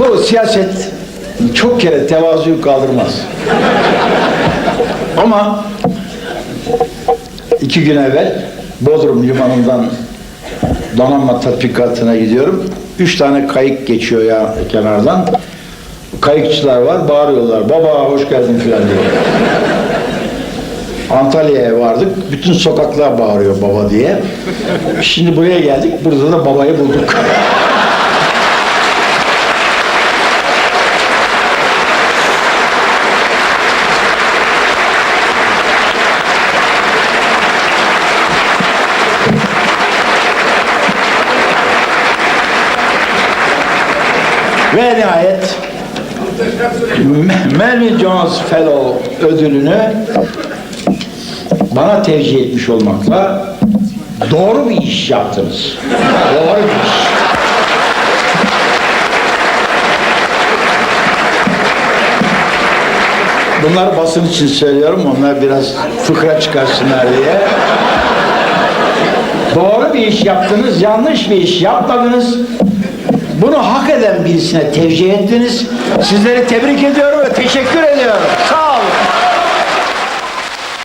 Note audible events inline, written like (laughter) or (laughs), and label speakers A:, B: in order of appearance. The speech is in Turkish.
A: Bu siyaset çok kere tevazuyu kaldırmaz. Ama iki gün evvel Bodrum limanından donanma tatbikatına gidiyorum. Üç tane kayık geçiyor ya kenardan. Kayıkçılar var, bağırıyorlar. Baba hoş geldin filan diye. Antalya'ya vardık. Bütün sokaklar bağırıyor baba diye. Şimdi buraya geldik. Burada da babayı bulduk. (laughs) Ve nihayet Melvin Jones Fellow ödülünü bana tevcih etmiş olmakla doğru bir iş yaptınız. Doğru bir iş. Bunları basın için söylüyorum. Onlar biraz fıkra çıkarsınlar diye. Doğru bir iş yaptınız, yanlış bir iş yapmadınız. Bunu hak eden birisine tevcih ettiniz. Sizleri tebrik ediyorum ve teşekkür ediyorum. Sağ olun.